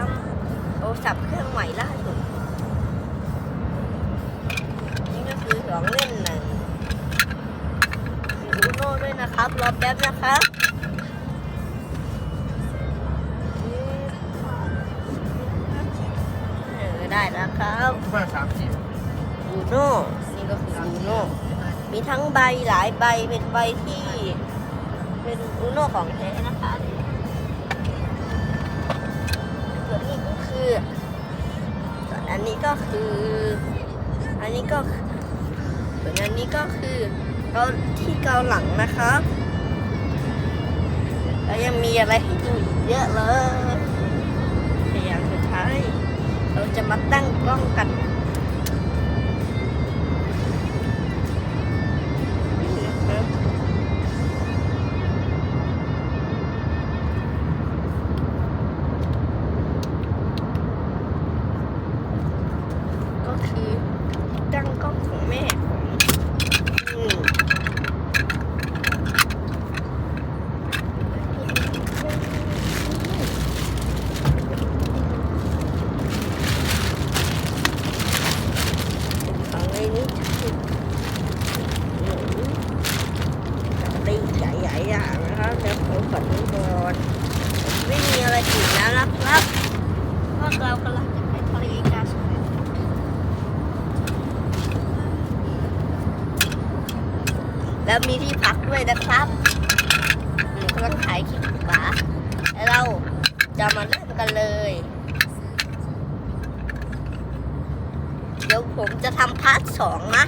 ครัโอรศับเครื่องใหม่ล่าสุดนี่ก็คือของเล่นหนึ่งดูโน่ด้วยนะครับ รอแป๊บนะครับได้แล้วครับมาสามสิบบูโน่นี่ก็คือบูโน่มีทั้งใบหลายใบเป็นใบที่ เป็นบูโน่ของแท้นะคะ นอันนี้ก็คือ อันนี้ก็อส่วนอันนี้ก็คือเกาที่เกาหลังนะครับแล้วยังมีอะไรให้ดูอีกเยอะเลยแต่อย่างสุดท้าย เราจะมาตั้งกล้องกัน เรากำลังจะไปทะเลกันแล้วมีที่พักด้วยนะครับหนูกำลังถ่ายคลิปอยู่ปะแล้วเราจะมาเริ่มกันเลย เดี๋ยวผมจะทำพาร์ทสองนะ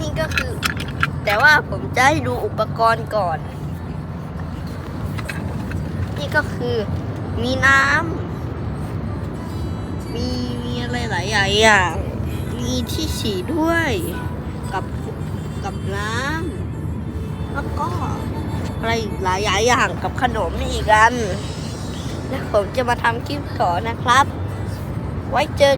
นี่ก็คือ แต่ว่าผมจะให้ดูอุปกรณ์ก่อน นี่ก็คือมีน้ำ มีมีอะไรหลายอย่าง มีที่ฉี่ด้วย กับกับน้ำแล้วก็อะไรหลายอย่างกับขนมอีกกัน แล้วผมจะมาทำคลิปต่อนะครับ ไว้เจอ